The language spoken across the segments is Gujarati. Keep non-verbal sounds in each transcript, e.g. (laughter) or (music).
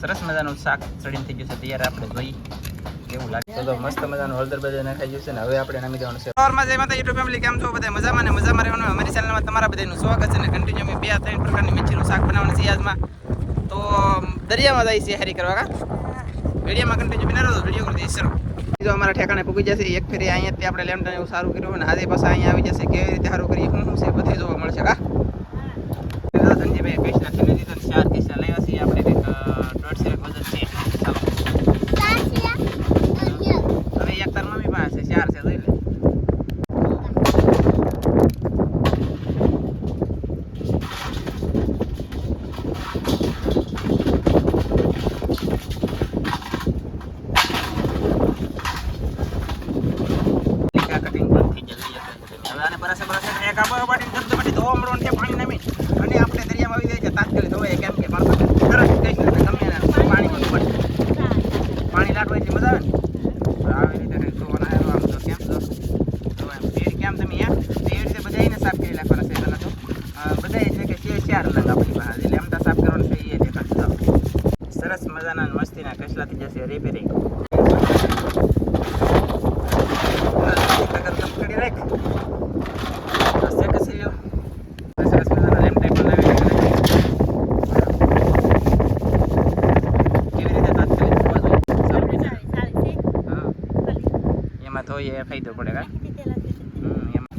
સરસ મજાનું શાક ચડીને થઈ ગયું છે. તૈયાર આપણે જોઈ કેવું લાગે. તો મસ્ત મજાનું હળદર બધું નાખાઈ ગયું છે ને હવે આપણે નામી દેવાનું છે સવારમાં જય માતા યુટ્યુબ ફેમિલી કેમ છો? બધા મજામાં ને મજામાં રહેવાનું. અમારી ચેનલમાં તમારા બધાનું સ્વાગત છે ને કન્ટિન્યુ અમે બે ત્રણ પ્રકારની મિર્ચીનું શાક બનાવવાનું છે આજમાં. તો દરિયામાં જાય છે હારી કરવા કા? વિડીયોમાં કન્ટિન્યુ બિના રહો વીડિયો કરી શરૂ. જો અમારા ઠેકાણે પૂગી જશે એક ફેરી અહીંયાથી આપણે લેમડાને એવું સારું કર્યું અને આજે પાછા અહીંયા આવી જશે. કેવી રીતે સારું કરીએ શું શું છે બધું જોવા મળશે કા? ધનજીભાઈ દીધો ચાર પૈસા લેવા છીએ. આપણે દોઢસો એક વજન છે ચાલો હવે એક તાર મમ્મી પાસે ચાર છે જોઈ લે લીકા કટિંગ પણ થઈ જાય હવે આને બરાસે બરાસે એક આબો પાડીને ધબધબાટી પાટી ધોવા મળવાનું છે પાણી નામી અને આપણે દરિયામાં આવી જાય છે તાત્કાલિક ધોવાય કેમ કે મારો તરત કઈ ગમે એને પાણીમાં ડૂબાડી પાણી લાટવા એટલી મજા આવે ને તો આવી રીતે કંઈક ધોવાના આવ્યો આમ તો કેમ તો તો એમ પેડ કેમ તમે અહીંયા તો એ રીતે બધા એને સાફ કરી નાખવાના છે પહેલાં તો અ, બધા એટલે કે છે ચાર લંગ આપણી પાસે એટલે લેમટા સાફ કરવાનું છે એ દેખાતું જાઓ સરસ મજાના અને મસ્તીના કસલા થઈ જશે રેપેરી કરી રાખ હશે કસી લ્યો સરસ મજાના લેમટા પણ લાવી કેવી રીતે તાત્કાલિક ધોવા જોઈએ સારું હા. એમાં ધોઈએ એ ફાયદો પડે કા હમ એમાં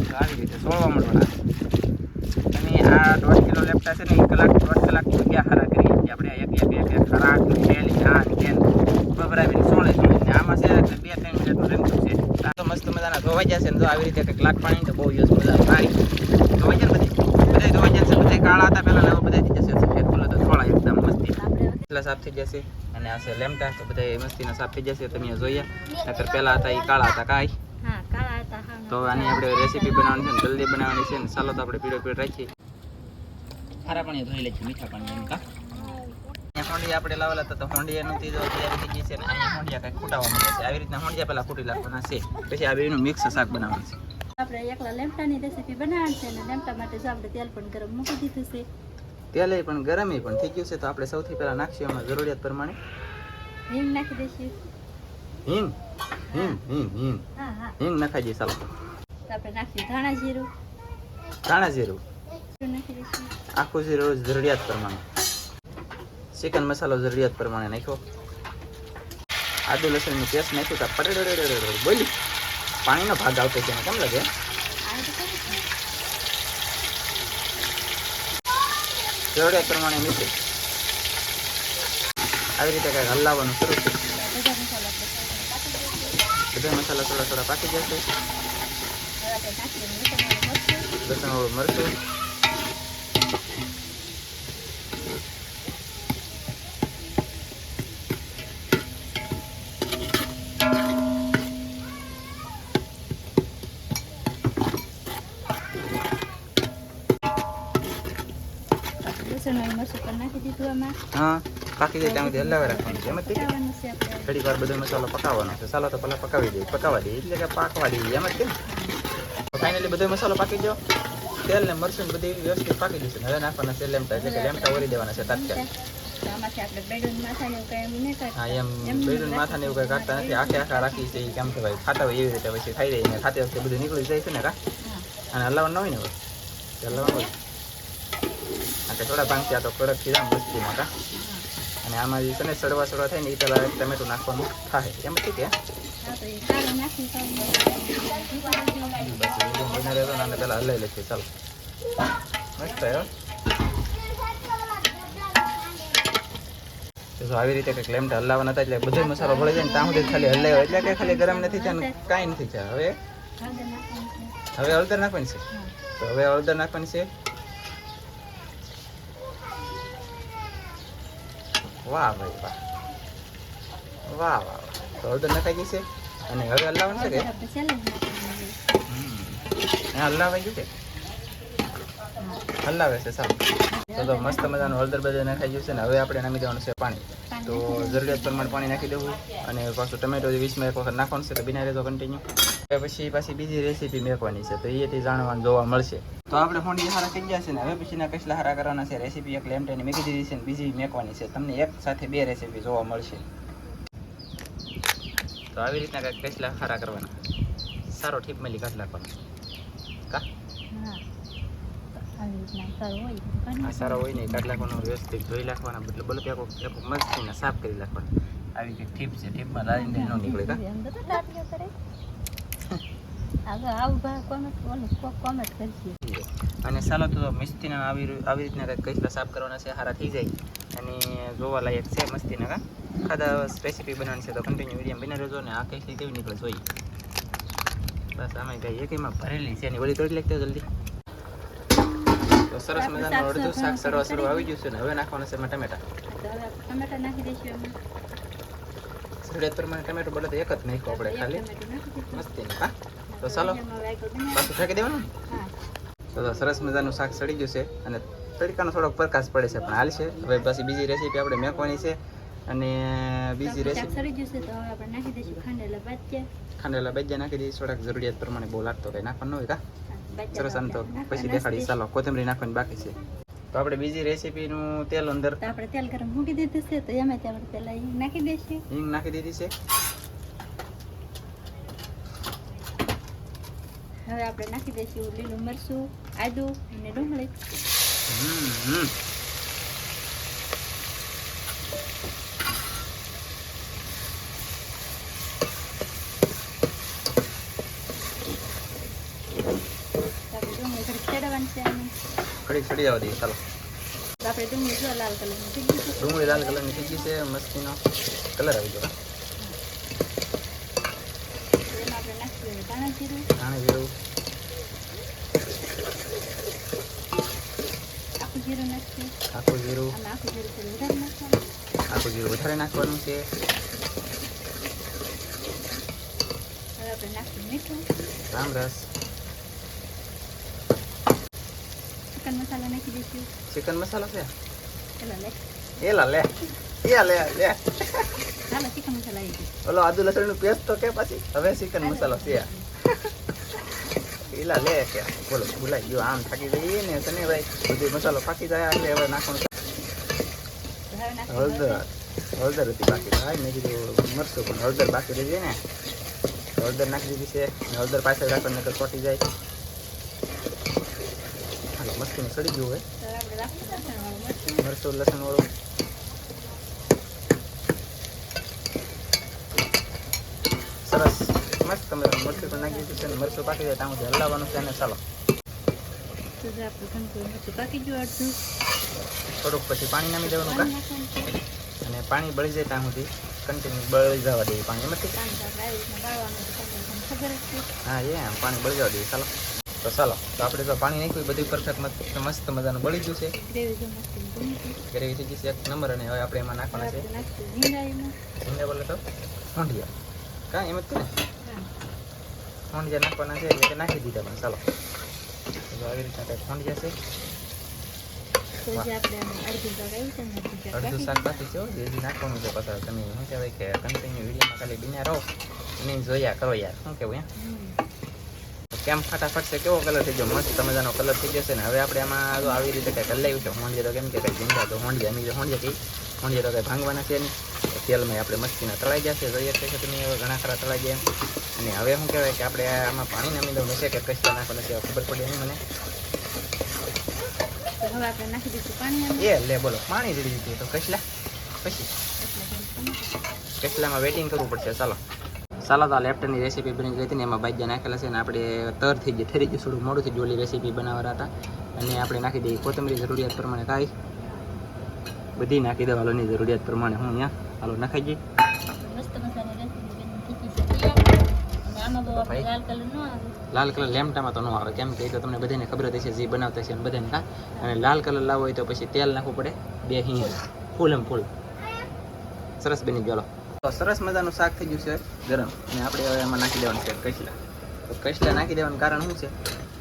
તો આવી રીતે સોળવા મળવાના અને આ દોઢ કિલો લેપટા છે ને એક કલાક દોઢ કલાકની જગ્યા હારા કરીએ છીએ આપણે એક એક એક એક ખરાક થેલી આ ને તેન બબરાવીને સોળે સોળે ને આમાં છે એટલે બે ત્રણ મિનિટનું રમતું છે આ મજાના ધોવાઈ જશે ને તો આવી રીતે કંઈક લાખ પાણી તો બહુ યુઝ મજા પાણી. ધોવાઈ જાય ને બધી? બધા ધોવાઈ જશે બધા કાળા હતા પહેલાં હવે બધા થઈ જશે સફેદ ફૂલો તો થોડા એકદમ મસ્તી. એટલા સાફ થઈ જશે અને આ છે લેમટા તો બધા મસ્તીના સાફ થઈ જશે. તમે જોઈએ નકર પહેલાં હતા એ કાળા હતા કાંઈ. તો આની આપણે રેસીપી બનાવવાની છે ને જલ્દી બનાવવાની છે ને. ચાલો તો આપણે પીળો પીળો રાખીએ. ખારા પાણી ધોઈ લઈએ મીઠા પાણી એમ કા? અહીંયા હોંડી આપણે લાવેલા હતા તો હોંડિયા નથી જો તૈયારી થઈ ગઈ છે અને અહીંયા હોંડિયા કંઈક ખૂટાવા મળે છે. આવી રીતના હોંડિયા પહેલાં ખૂટી નાખવાના છે. પછી આ બેનું મિક્સ શાક બનાવવાનું છે. આપણે એકલા લેમટાની રેસીપી બનાવવાની છે અને લેમટા માટે જો આપણે તેલ પણ ગરમ મૂકી દીધું છે. તેલ પણ ગરમ એ પણ થઈ ગયું છે તો આપણે સૌથી પહેલાં નાખીશું એમાં જરૂરિયાત પ્રમાણે. હિંગ નાખી દઈશું. હિંગ? હિંગ હિંગ હિંગ. હિંગ નાખાઈ દઈએ ચાલો. આપણે નાખીએ ધાણા જીરું. ધાણા જીરું. આખું જીરું જરૂરિયાત પ્રમાણે. ચિકન મસાલો જરૂરિયાત પ્રમાણે નાખ્યો આદુ લસણની પેસ્ટ નાખ્યું તા પટેડ બોલી પાણીનો ભાગ આવતો છે કેમ લાગે? જરૂરિયાત પ્રમાણે મીઠું આવી રીતે કંઈક હલાવવાનું શરૂ બધા મસાલા થોડા થોડા પાકી જશે લસણ વાળું મરચું નાખી દીધું આમાં. હા પાકી જાય ત્યાં સુધી હલાવી રાખવાનું છે. એમ જ ઘડીક વાર બધો મસાલો પકાવવાનો છે. ચાલો તો પહેલાં પકાવી દઈએ. પકાવવા દઈએ. એટલે કે પાકવા દઈએ. એમ જ કેમ ફાઇનલી બધો મસાલો પાકી ગયો. તેલ ને મરચું બધી વ્યવસ્થિત પાકી જશે હવે નાખવાના છે લેમટા. એટલે કે લેમટા દેવાના છે તાત્કાલિક. હા એમ બેડું માથા ને એવું કંઈ કાઢતા નથી. આખે આખા રાખી છે. એ કે ભાઈ ખાતા હોય એવી રીતે પછી ખાઈ રહીને ખાતી વખતે બધું નીકળી જાય છે ને કા? અને હલાવવાનું હોય ને હવે? હલાવવાનું હોય. કે થોડા ભાંગ આ તો કડક થઈ જાય મસ્તીમાં કા અને આમાં જે છે ને સડવા સડવા થાય ને એ પહેલાં ટમેટું નાખવાનું થાય. એમ જ કે? હા તો એ કાળું નાખી તો બસ મીડિયમ બને રહેતો ને આને પહેલાં હલાવી લઈશું ચાલો મસ્ત થયો તો આવી રીતે કંઈક લેમટા હલાવવાના હતા એટલે બધો મસાલો ભળી જાય ને ત્યાં સુધી ખાલી હલાવ્યો એટલે કે ખાલી ગરમ નથી થયા ને કાંઈ નથી થયા. હવે? છે હવે હળદર નાખવાની છે? તો હવે હળદર નાખવાની છે? વાહ ભાઈ વાહ. વાહ વાહ તો હળદર નખાઈ ગઈ છે? અને હવે હલાવવાનું છે કે? હલાવાઈ ગયું કે? હલાવે છે સારું. તો તો મસ્ત મજાનું હળદર બધે નખાઈ ગયું છે ને હવે આપણે નામી દેવાનું છે પાણી. તો જરૂરિયાત પ્રમાણે પાણી નાખી દેવું અને પાછું ટમેટો વીસમાં એક વખત નાખવાનું છે તો બિના રહેતો કન્ટિન્યુ પછી પાછી બીજી રેસીપી મેકવાની છે, તો એથી જાણવાનું, જોવા મળશે. તો આપણે ફોંડી હારા થઈ ગયા છે ને, હવે પછીના કસલા હારા કરવાના છે રેસીપી એક લેમટેની મેકી દીધી છે ને, બીજી મેકવાની છે. તમને એક સાથે બે રેસીપી જોવા મળશે. તો આવી રીતના કંઈક કસલા હારા કરવાના. સારો ઠીપ મળી કાઢ નાખવાનો. કા? આવી રીતના સારું હોય સારો હોય ને કાઢ નાખવાનો વ્યવસ્થિત ધોઈ નાખવાના મતલબ બલ્બ આખો મસ્ત મસ્તીને સાફ કરી નાખવાના આવી રીતે ઠીપ છે ઠીપમાં લાવીને ન નીકળે કા? આગળ આવું ભાઈ કોમેન્ટ ઓલું કોમેન્ટ અને ચાલો તો મસ્તીના આવી આવી રીતના કંઈક કચલા સાફ કરવાના છે સારા થઈ જાય. અને જોવા લાયક છે મસ્તીના કા? ખાધા રેસીપી બનાવવાની છે તો કન્ટિન્યુ વીડિયો બની રહેજો ને આ કઈ કેવી નીકળે જોઈએ બસ આમે કઈ એક એમાં ભરેલી છે એની વળી તોડી લેખતે જલ્દી. તો સરસ મજાનું અડધું શાક સરસ સરવા સરવા આવી ગયું છે ને. હવે નાખવાના છે ટમેટા. ટમેટા નાખી દઈશું એમાં. પ્રમાણે ટમેટો બળે તો એક જ નાખ્યો આપણે ખાલી. મસ્તી હા? તો ચાલો પાછું ફેંકી દેવાનું તો સરસ મજાનું શાક સડી ગયું છે અને તડકાનો થોડોક પ્રકાશ પડે છે પણ હાલ છે. હવે પછી બીજી રેસીપી આપણે મેકવાની છે અને બીજી રેસીપી સડી ગયું છે તો હવે આપણે નાખી દઈશું ખાંડેલા બાજ્યા ખાંડેલા નાખી દઈશું. થોડાક જરૂરિયાત પ્રમાણે બહુ લાગતો કંઈ નાખવાનું હોય કા? સરસ આમ તો પછી દેખાડી ચાલો કોથમરી નાખવાની બાકી છે તો આપણે બીજી રેસીપીનું તેલ અંદર તો આપણે તેલ ગરમ મૂકી દીધું છે તો એમાં આપણે પહેલા હિંગ નાખી દઈશું હિંગ નાખી દીધી છે હવે આપણે નાખી દઈશું લીલું મરચું આદુ અને ડુંગળી હમ હમ તો આપણે ડુંગળી થોડીક ચડવાની છે આની ઘડીક સડી જવા દઈએ ચાલો. આપણે ડુંગળી લાલ કલરની ડુંગળી લાલ કલરની થઈ ગઈ છે મસ્તીનો કલર આવી ગયો. એમાં આપણે નાખીશું ધાણા જીરું. ધાણા જીરું. આખું જીરું નાખીએ. આખું જીરું. આખું જીરું વધારે નાખવાનું. આખું જીરું વધારે નાખવાનું છે. હવે આપણે નાખીએ મીઠું. રામ રસ. ચિકન મસાલા નાખી દઈશું ચિકન મસાલો છે પેલા લે એલા લે એ લે લે ચાલો ચિકન મસાલા આવી ગયું ઓલો આદુ લસણનું પેસ્ટ તો કે પાછી હવે ચિકન મસાલો છે એલા લે કે બોલો ભૂલાઈ ગયો આમ થાકી જઈએ ને તને ભાઈ બધું મસાલો પાકી જાય એટલે હવે નાખવાનું હળદર હળદર હતી બાકી ભાઈ મેં કીધું મરશું પણ હળદર બાકી રહી જાય ને હળદર નાખી દીધી છે હળદર પાછળ રાખવાનું નકર ચોટી જાય હાલો મસ્તીને સડી ગયું હોય લસણવાળું મરચું મરચું લસણ વાળું સરસ મસ્ત તમે મરચું પણ નાખી દીધું છે ને મરચું પાકી જાય ત્યાં સુધી હલાવવાનું છે અને ચાલો થોડુંક પછી પાણી નામી દેવાનું કા અને પાણી બળી જાય ત્યાં સુધી કન્ટિન્યુ બળી જવા દઈએ પાણી એમાંથી હા એ પાણી બળી જવા દઈએ ચાલો તો ચાલો તો આપણે તો પાણી નાખ્યું બધું પરફેક્ટ મસ્ત મજાનું બળી ગયું છે. ગ્રેવી થઈ ગઈ છે એક નંબર અને હવે આપણે એમાં નાખવાના છે. ઝીંગા બોલે તો? હોંડિયા. કાં એમ જ કે ને? નાખવાના છે એટલે નાખી દીધા પણ ચાલો. આવી રીતના કંઈક હોંડિયા છે. અડધું શાક બાકી છે. જેથી નાખવાનું છે પાછા. તમે શું કહેવાય કે કન્ટિન્યુ વિડીયોમાં ખાલી બિના રહો અને જોયા કરો યાર. શું કહેવું હમ. કેમ ફટાફટ છે કેવો કલર થઈ ગયો મસ્ત મજાનો કલર થઈ જશે ને હવે આપણે આમાં જો આવી રીતે કંઈક હલાવ્યું છે હોંડિયા તો કેમ કે કંઈ ઝીંગા તો હોંડિયા જે હોંડિયા કઈ હોંડિયા તો કંઈ ભાંગવાના છે નહીં. તેલમાં આપણે મસ્તીના તળાઈ જશે જોઈએ છે કે તમે હવે ઘણા ખરા તળાઈ ગયા અને હવે શું કહેવાય કે આપણે આમાં પાણી નામી દઉં છે કે કચરા નાખવાના છે ખબર પડી નહીં મને. એ લે બોલો પાણી રેડી દીધું તો કચલા પછી. કેટલામાં વેટિંગ કરવું પડશે ચાલો. ચાલો તો લેફ્ટની રેસીપી બની ગઈ હતી ને એમાં બાજ્યા નાખેલા છે ને આપણે તરથી ગઈ ઠરી ગયું થોડું મોડું થઈ ઓલી રેસીપી બનાવવા હતા. અને આપણે નાખી દઈએ કોથમરી જરૂરિયાત પ્રમાણે કાંઈ. બધી નાખી દો હાલોની જરૂરિયાત પ્રમાણે. હું અહીંયા હાલો નાખાઈ જઈ લાલ કલર લેમટામાં તો ન આવે. કેમ કે તો તમને બધાને ખબર હતી જે બનાવતા છે અને બધાને કા. અને લાલ કલર લાવવો હોય તો પછી તેલ નાખવું પડે. બે હિંગ. ફૂલ એમ ફૂલ. સરસ બની ગયો તો સરસ મજાનું શાક થઈ ગયું છે ગરમ. અને આપણે હવે એમાં નાખી દેવાનું છે કચલા તો કચલા નાખી દેવાનું કારણ શું છે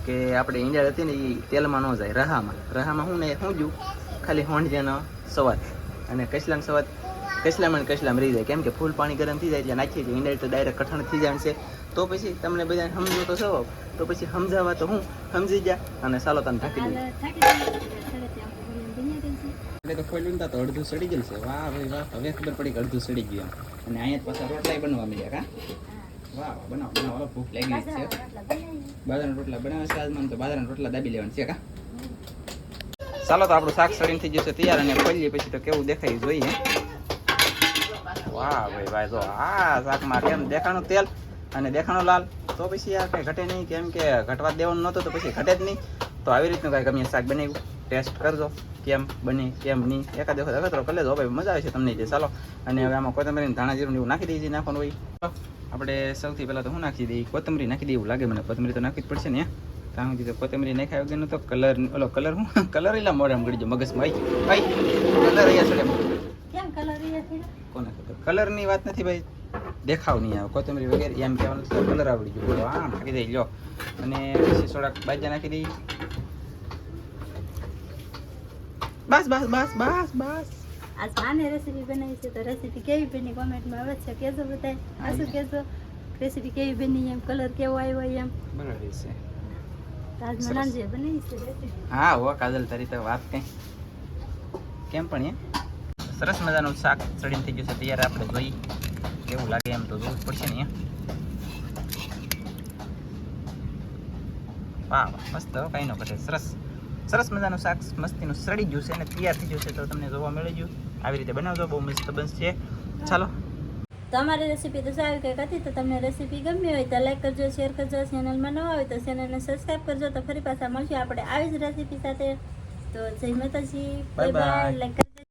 કે આપણે ઈંડા હતી ને એ તેલમાં ન જાય, રહામાં. રહામાં શું ને શું જો ખાલી હોંડિયાનો સવાદ. અને કચલાનો સ્વાદ કચલામાં ને કસલામાં રહી જાય. કેમ કે ફૂલ પાણી ગરમ થઈ જાય એટલે નાખીએ છીએ. ઈંડા તો ડાયરેક્ટ કઠણ થઈ જાય છે. તો પછી તમને બધાને સમજો તો સવાબ તો પછી સમજાવવા તો હું? સમજી જા અને ચાલો તને ઢાંકી દઉં હાલ થાકી જાય એટલે ત્યાં બોલીને બની રહી છે. એટલે તો ખોલ્યું તો અડધું સડી ગયું છે. વાહ, ભાઈ, વાહ. હવે ખબર પડી કે અડધું સડી ગયું અને અહીંયા પાછા રોટલાય બનવા મળ્યા કા? વાહ, બનાવ, બનાવો. ભૂખ લાગી છે. બાજરાના રોટલા બનાવે છે આજમાં તો બાજરાના રોટલા દાબી લેવાના છે કા? ચાલો તો આપણું શાક સડીને થઈ જશે તૈયાર અને ખોલીએ પછી તો કેવું દેખાય જોઈએ. વાહ, ભાઈ ભાઈ જો આ શાકમાં કેમ દેખાણું તેલ અને દેખાણું લાલ. તો પછી આ કઈ ઘટે નહીં, કેમ કે ઘટવા દેવાનું નહોતું તો પછી ઘટે જ નહીં. તો આવી રીતનું કાંઈક અમે શાક બનાવ્યું? ટેસ્ટ કરજો કેમ બની કેમ નહીં. એકાદ વખત અગતરો કરી લેજો ભાઈ મજા આવે છે તમને જે. ચાલો અને હવે આમાં કોથમરીને ધાણા જીરું એવું નાખી દઈએ નાખવાનું હોય. આપણે સૌથી પહેલાં તો હું નાખી દઈએ? કોથમરી નાખી દઈએ એવું લાગે મને. કોથમરી તો નાખી જ પડશે ને? ત્યાં સુધી તો કોથમરી નાખ્યા વગરનું તો કલર ઓલો કલર હું (laughs) કલર એલા મોઢામાં ગળી ગયો મગજમાં આઈ આઈ કલર અહીંયા ચડે કેમ કલર કોને કલરની વાત નથી ભાઈ. દેખાવ નહીં આવે. કોથમરી વગેરે એમ કહેવાનું કલર આવડી ગયો. બોલો આમ નાખી દઈ લો અને પછી થોડાક બાજા નાખી દઈ બસ બસ બસ બસ બસ. આજ માને રેસીપી બનાવી છે તો રેસીપી કેવી બની? કોમેન્ટમાં આવે છે કહેજો બધાય. આ શું કહેજો રેસીપી કેવી બની એમ કલર કેવો આવ્યો એમ? બરાબર છે. આજ સરસ. બનાવી છે રેસીપી હા હો કાજલ તારી તો વાત કઈ. કેમ પણ એમ સરસ મજાનું શાક ચડીને થઈ ગયું છે તૈયાર આપણે જોઈ કેવું લાગે એમ તો જોવું જ પડશે ને વાહ વાહ મસ્ત કાંઈ ન ઘટે. સરસ. સરસ મજાનું શાક મસ્તીનું સડી ગયું છે અને તૈયાર થઈ ગયું છે તો તમને જોવા મળી ગયું. આવી રીતે બનાવજો બહુ મસ્ત બનશે. ચાલો. તમારી રેસીપી તો સારી કંઈક હતી તો તમને રેસીપી ગમી હોય તો લાઈક કરજો શેર કરજો ચેનલમાં ન હોય તો ચેનલને સબસ્ક્રાઈબ કરજો તો ફરી પાછા મળશું આપણે આવી જ રેસીપી સાથે. તો જય માતાજી બાય બાય